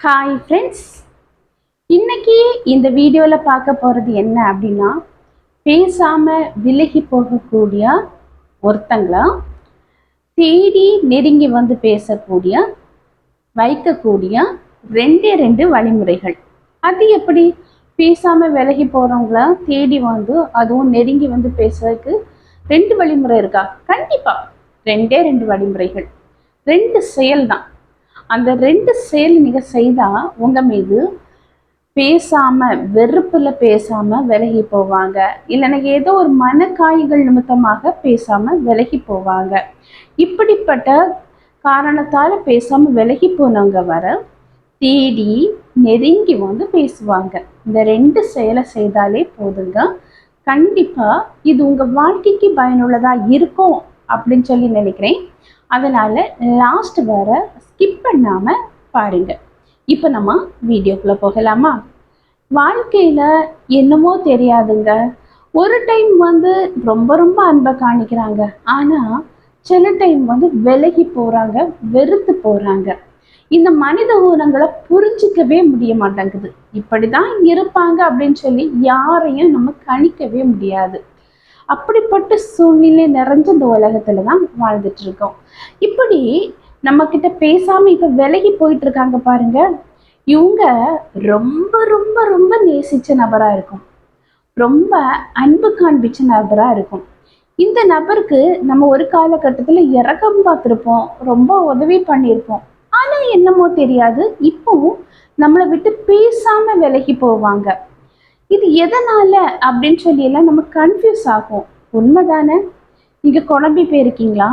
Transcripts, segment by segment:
Hi friends இன்னைக்கு இந்த வீடியோவில் பார்க்க போகிறது என்ன அப்படின்னா பேசாமல் விலகி போகக்கூடிய ஒருத்தங்களா தேடி நெருங்கி வந்து பேசக்கூடிய வைக்கக்கூடிய ரெண்டே ரெண்டு வழிமுறைகள். அது எப்படி? பேசாமல் விலகி போகிறவங்கள தேடி வந்து அதுவும் நெருங்கி வந்து பேசுறதுக்கு ரெண்டு வழிமுறை இருக்கா? கண்டிப்பாக ரெண்டே ரெண்டு வழிமுறைகள். ரெண்டு செயல் தான் அந்த ரெண்டு செயல் நீங்க செய்தா உங்க மீது பேசாம வெறுப்புல பேசாம விலகி போவாங்க. இல்லைன்னா ஏதோ ஒரு மனக்காய்கள் நிமித்தமாக பேசாம விலகி போவாங்க. இப்படிப்பட்ட காரணத்தால பேசாம விலகி போனவங்க வர தேடி நெருங்கி வந்து பேசுவாங்க. இந்த ரெண்டு செயலை செய்தாலே போதுங்க. கண்டிப்பா இது உங்க வாழ்க்கைக்கு பயனுள்ளதா இருக்கும் அப்படின்னு சொல்லி நினைக்கிறேன். அதனால லாஸ்ட் வர ஸ்கிப் பண்ணாம பாருங்க. இப்போ நம்ம வீடியோக்குள்ள போகலாமா? வாழ்க்கையில என்னமோ தெரியாதுங்க. ஒரு டைம் வந்து ரொம்ப ரொம்ப அன்பை காணிக்கிறாங்க. ஆனா சில டைம் வந்து விலகி போறாங்க வெறுத்து போறாங்க. இந்த மனித ஊனங்களை புரிஞ்சிக்கவே முடிய மாட்டேங்குது. இப்படிதான் இருப்பாங்க அப்படின்னு சொல்லி யாரையும் நம்ம கணிக்கவே முடியாது. அப்படிப்பட்ட சூழ்நிலை நிறைஞ்ச இந்த உலகத்துல தான் வாழ்ந்துட்டு இருக்கோம். இப்படி நம்ம கிட்ட பேசாம இப்ப விலகி போயிட்டு இருக்காங்க பாருங்க. இவங்க ரொம்ப ரொம்ப ரொம்ப நேசிச்ச நபரா இருக்கும். ரொம்ப அன்பு காண்பிச்ச நபரா இருக்கும். இந்த நபருக்கு நம்ம ஒரு காலகட்டத்துல இறக்கம் பார்த்துருப்போம். ரொம்ப உதவி பண்ணியிருப்போம். ஆனா என்னமோ தெரியாது. இப்போவும் நம்மளை விட்டு பேசாம விலகி போவாங்க. இது எதனால அப்படின்னு சொல்லி எல்லாம் நம்ம கன்ஃபியூஸ் ஆகும். உண்மைதானே? நீங்க குழம்பி போயிருக்கீங்களா?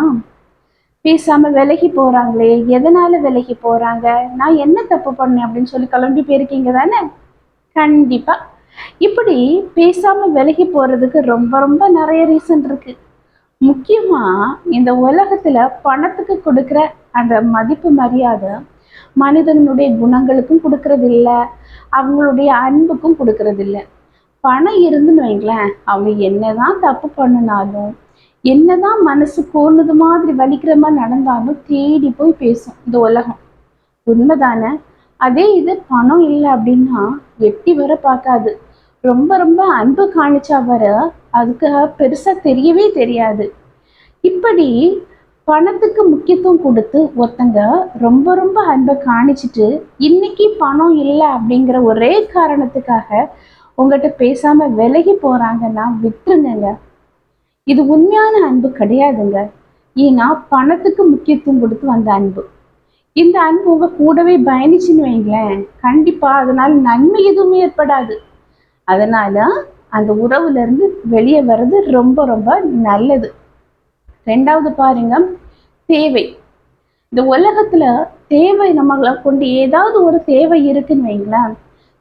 பேசாம விலகி போறாங்களே எதனால விலகி போறாங்க? நான் என்ன தப்பு பண்ணேன் அப்படின்னு சொல்லி குழம்பி போயிருக்கீங்க தானே? கண்டிப்பா. இப்படி பேசாம விலகி போறதுக்கு ரொம்ப ரொம்ப நிறைய ரீசன் இருக்கு. முக்கியமா இந்த உலகத்துல பணத்துக்கு கொடுக்குற அந்த மதிப்பு மரியாதை மனிதனுடைய குணங்களுக்கும் கொடுக்கறதில்ல அவங்களுடைய அன்புக்கும் கொடுக்கறது பணம் இருந்துன்னு வைங்களேன் அவங்க என்னதான் தப்பு பண்ணினாலும் என்னதான் மனசு கோணுது மாதிரி வலிக்கிற மாதிரி நடந்தாலும் தேடி போய் பேசும் இந்த உலகம். உண்மைதானே? அதே இது பணம் இல்லை அப்படின்னா எட்டி வர பார்க்காது. ரொம்ப ரொம்ப அன்பு காணிச்சா வர அதுக்கு பெருசா தெரியவே தெரியாது. இப்படி பணத்துக்கு முக்கியத்துவம் கொடுத்து ஒருத்தங்க ரொம்ப ரொம்ப அன்பை காணிச்சிட்டு இன்னைக்கு பணம் இல்லை அப்படிங்கிற ஒரே காரணத்துக்காக உங்ககிட்ட பேசாம விலகி போறாங்கன்னா விட்டுருங்க இது உண்மையான அன்பு கிடையாதுங்க. ஏன்னா பணத்துக்கு முக்கியத்துவம் கொடுத்து வந்த அன்பு. இந்த அன்பு உங்க கூடவே பயணிச்சுன்னு வைங்களேன். கண்டிப்பா அதனால நன்மை எதுவுமே ஏற்படாது. அதனால அந்த உறவுல இருந்து வெளியே வர்றது ரொம்ப ரொம்ப நல்லது. ரெண்டாவது பாருங்க தேவை. இந்த உலகத்துல தேவை நம்மளை கொண்டு ஏதாவது ஒரு தேவை இருக்குன்னு வைங்களேன்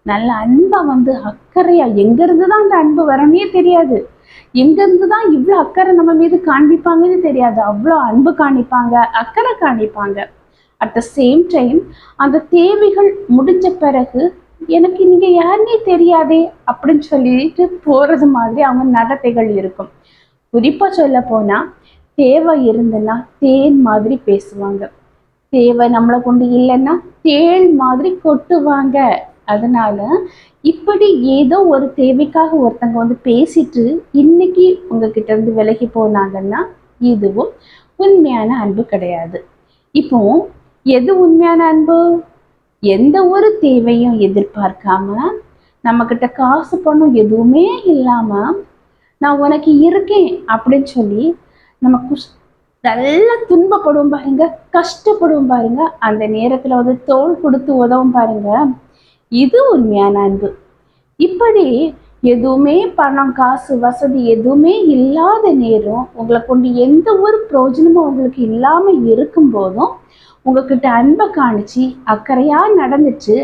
நல்ல அன்பா வந்து அக்கறையா எங்கிருந்து தான் அந்த அன்பு வரணும்னே தெரியாது. எங்கிருந்து தான் இவ்வளோ அக்கறை நம்ம மீது காண்பிப்பாங்கன்னு தெரியாது. அவ்வளோ அன்பு காணிப்பாங்க அக்கறை காணிப்பாங்க அட் த சேம் டைம் அந்த தேவைகள் முடிஞ்ச பிறகு எனக்கு நீங்க யாருன்னே தெரியாதே அப்படின்னு சொல்லிட்டு போறது மாதிரி அவங்க நடத்தைகள் இருக்கும். குறிப்பா சொல்ல போனா தேவை இருந்ததுன்னா தேன் மாதிரி பேசுவாங்க. தேவை நம்மளை கொண்டு இல்லைன்னா தேள் மாதிரி கொட்டுவாங்க. அதனால இப்படி ஏதோ ஒரு தேவைக்காக ஒருத்தங்க வந்து பேசிட்டு இன்னைக்கு உங்ககிட்ட இருந்து விலகி போனாங்கன்னா இதுவும் உண்மையான அன்பு கிடையாது. இப்போ எது உண்மையான அன்பு? எந்த ஒரு தேவையும் எதிர்பார்க்காம நம்ம கிட்ட காசு பணம் எதுவுமே இல்லாம நான் உனக்கு இருக்கேன் அப்படின்னு சொல்லி நம்ம குஷ் நல்லா துன்பப்படும் பாருங்க கஷ்டப்படும் பாருங்க அந்த நேரத்தில் வந்து தோல் கொடுத்து உதவும் பாருங்க. இது உண்மையான அன்பு. இப்படி எதுவுமே பணம் காசு வசதி எதுவுமே இல்லாத நேரம் உங்களை கொண்டு எந்த ஒரு பிரயோஜனமும் உங்களுக்கு இல்லாமல் இருக்கும் போதும் உங்ககிட்ட அன்பை காணிச்சு அக்கறையா நடந்துச்சு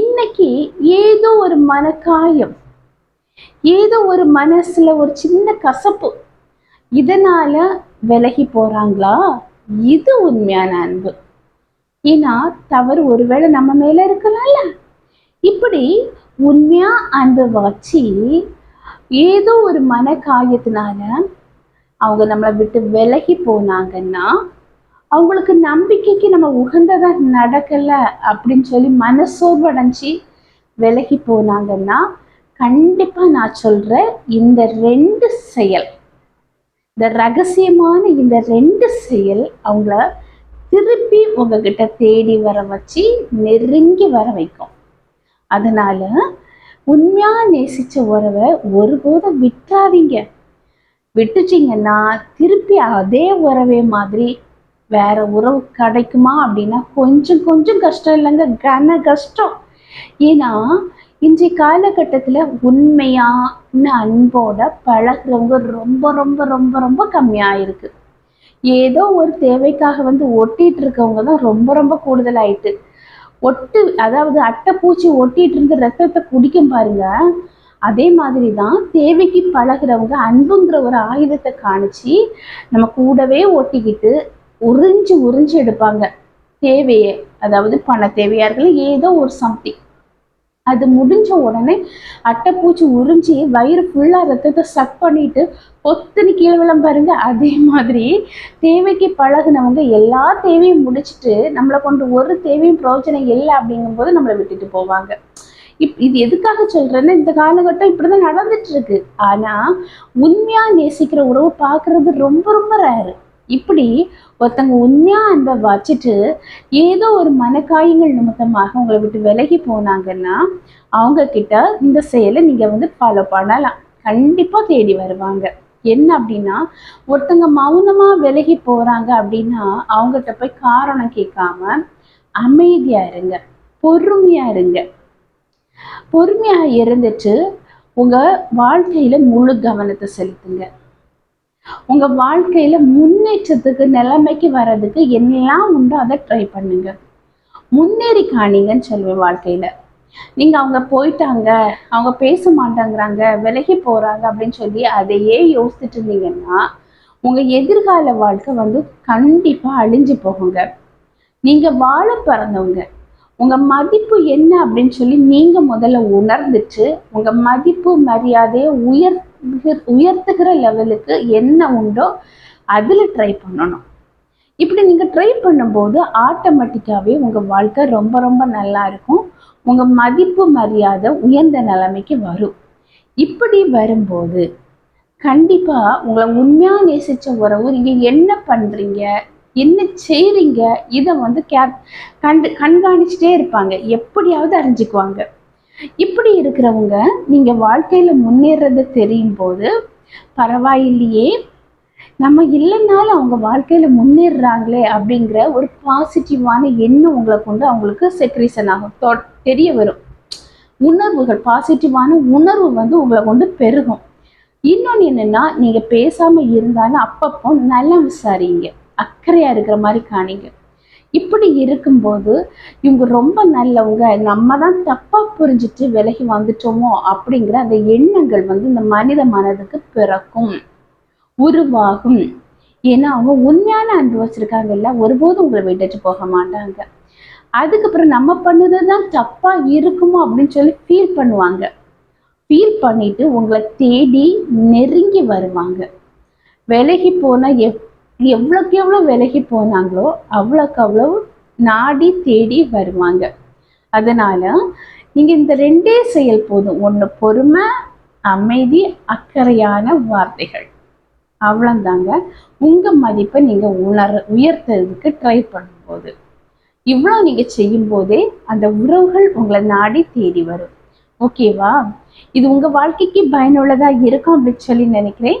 இன்னைக்கு ஏதோ ஒரு மனக்காயம் ஏதோ ஒரு மனசுல ஒரு சின்ன கசப்பு இதனால விலகி போறாங்களா? இது உண்மையான அன்பு. ஏன்னா தவறு ஒருவேளை நம்ம மேல இருக்கலாம்ல? இப்படி உண்மையா அன்பு வச்சு ஏதோ ஒரு மன காயத்தினால அவங்க நம்மளை விட்டு விலகி போனாங்கன்னா அவங்களுக்கு நம்பிக்கைக்கு நம்ம உகந்ததா நடக்கல அப்படின்னு சொல்லி மனசோர்வடைஞ்சு விலகி போனாங்கன்னா கண்டிப்பா நான் சொல்றேன் இந்த ரெண்டு செயல் இந்த ரகசியமான இந்த ரெண்டு செயல் அவங்கள திருப்பி உங்ககிட்ட தேடி வர வச்சு நெருங்கி வர வைக்கும். அதனால உண்மையா நேசிச்ச உறவை ஒருபோதும் விட்டுறாதீங்க விட்டுச்சிங்கன்னா திருப்பி அதே உறவே மாதிரி வேற உறவு கிடைக்குமா அப்படின்னா கொஞ்சம் கொஞ்சம் கஷ்டம் இல்லைங்க கன கஷ்டம். ஏன்னா இன்றைய காலகட்டத்தில் உண்மையான அன்போட பழகுறவங்க ரொம்ப ரொம்ப ரொம்ப ரொம்ப கம்மியாக இருக்கு. ஏதோ ஒரு தேவைக்காக வந்து ஒட்டிட்டு இருக்கவங்க தான் ரொம்ப ரொம்ப கூடுதலாயிட்டு. ஒட்டு அதாவது அட்டைப்பூச்சி ஒட்டிட்டு இருந்து ரத்தத்தை குடிக்கும் பாருங்க. அதே மாதிரி தான் தேவைக்கு பழகுறவங்க அன்புங்கிற ஒரு ஆயுதத்தை காணிச்சு நம்ம கூடவே ஒட்டிக்கிட்டு உறிஞ்சு உறிஞ்சு எடுப்பாங்க. தேவையை அதாவது பண தேவையா இருக்கலாம் ஏதோ ஒரு சம்திங் அது முடிஞ்ச உடனே அட்டைப்பூச்சி உறிஞ்சி வயிறு ஃபுல்லாக ரத்தத்தை சக் பண்ணிட்டு பொத்துன்னு கீழே விளம் பாருங்க. அதே மாதிரி தேவைக்கு பழகுனவங்க எல்லா தேவையும் முடிச்சுட்டு நம்மளை கொண்டு ஒரு தேவையும் பிரயோஜனம் இல்லை அப்படிங்கும்போது நம்மளை விட்டுட்டு போவாங்க. இப் இது எதுக்காக சொல்றேன்னா இந்த காலகட்டம் இப்படிதான் நடந்துட்டு இருக்கு. ஆனா உண்மையா நேசிக்கிற உறவு பார்க்குறது ரொம்ப ரொம்ப ரேரு இப்படி ஒருத்தங்க உண்மையா அன்பை வச்சுட்டு ஏதோ ஒரு மனக்காயங்கள் நிமித்தமாக உங்களை விட்டு விலகி போனாங்கன்னா அவங்க கிட்ட இந்த செயலை நீங்க வந்து ஃபாலோ பண்ணலாம். கண்டிப்பா தேடி வருவாங்க. என்ன அப்படின்னா ஒருத்தங்க மௌனமா விலகி போறாங்க அப்படின்னா அவங்ககிட்ட போய் காரணம் கேட்காம அமைதியா இருங்க. பொறுமையா இருங்க. பொறுமையா இருந்துட்டு உங்க வாழ்க்கையில முழு கவனத்தை செலுத்துங்க. உங்க வாழ்க்கையில முன்னேற்றத்துக்கு நிலைமைக்கு வர்றதுக்கு எல்லாம் உண்டோ அதை ட்ரை பண்ணுங்க. முன்னேறி காணிங்கன்னு சொல்லுவேன் வாழ்க்கையில. நீங்க அவங்க போயிட்டாங்க அவங்க பேச மாட்டாங்கிறாங்க விலகி போறாங்க அப்படின்னு சொல்லி அதையே யோசிச்சுட்டு இருந்தீங்கன்னா உங்க எதிர்கால வாழ்க்கை வந்து கண்டிப்பா அழிஞ்சு போகுங்க. நீங்க வாழ பிறந்தவங்க. உங்க மதிப்பு என்ன அப்படின்னு சொல்லி நீங்க முதல்ல உணர்ந்துட்டு உங்க மதிப்பு மரியாதையை உயர் உயர்த்துகிற லெவலுக்கு என்ன உண்டோ அதில் ட்ரை பண்ணணும். இப்படி நீங்கள் ட்ரை பண்ணும்போது ஆட்டோமேட்டிக்காகவே உங்கள் வாழ்க்கை ரொம்ப ரொம்ப நல்லா இருக்கும். உங்கள் மதிப்பு மரியாதை உயர்ந்த நிலைமைக்கு வரும். இப்படி வரும்போது கண்டிப்பாக உங்களை உண்மையாக நேசித்த உறவு நீங்கள் என்ன பண்ணுறீங்க என்ன செய்கிறீங்க இதை வந்து கே கண்டு கண்காணிச்சிட்டே இருப்பாங்க. எப்படியாவது அறிஞ்சுக்குவாங்க. இப்படி இருக்கிறவங்க நீங்க வாழ்க்கையில முன்னேறத தெரியும் போது பரவாயில்லையே நம்ம இல்லைனாலும் அவங்க வாழ்க்கையில முன்னேறுறாங்களே அப்படிங்கிற ஒரு பாசிட்டிவான எண்ணம் உங்களை கொண்டு அவங்களுக்கு செக்ரேஷன் ஆகும். தொ- தெரிய வரும். உணர்வுகள் பாசிட்டிவான உணர்வு வந்து உங்களை கொண்டு பெருகும். இன்னொன்று என்னன்னா நீங்க பேசாம இருந்தாலும் அப்பப்போ நல்லா விசாரிங்க. அக்கறையா இருக்கிற மாதிரி காணிங்க. இப்படி இருக்கும்போது இவங்க ரொம்ப நல்லவங்க நம்ம தான் தப்பா புரிஞ்சுட்டு விலகி வந்துட்டோமோ அப்படிங்கிற அந்த எண்ணங்கள் வந்து இந்த மனித மனதுக்கு பிறக்கும் உருவாகும். ஏன்னா அவங்க உண்மையான அன்பு வச்சிருக்காங்கல்ல ஒருபோதும் உங்களை விட்டுட்டு போக மாட்டாங்க. அதுக்கப்புறம் நம்ம பண்ணது தான் தப்பா இருக்குமோ அப்படின்னு சொல்லி ஃபீல் பண்ணுவாங்க. ஃபீல் பண்ணிட்டு உங்களை தேடி நெருங்கி வருவாங்க. விலகி போனால் எப் எவ்வளோக்கு எவ்வளோ விலகி போனாங்களோ அவ்வளோக்கு அவ்வளோ நாடி தேடி வருவாங்க. அதனால நீங்க இந்த ரெண்டே செயல் போதும். ஒன்று பொறுமை அமைதி அக்கறையான வார்த்தைகள். அவ்வளோந்தாங்க உங்க மதிப்பை நீங்க உணர உயர்த்துறதுக்கு ட்ரை பண்ணும்போது. இவ்வளோ நீங்க செய்யும் போதே அந்த உறவுகள் உங்களை நாடி தேடி வரும். ஓகேவா இது உங்க வாழ்க்கைக்கு பயனுள்ளதா இருக்கும் அப்படின்னு சொல்லி நினைக்கிறேன்.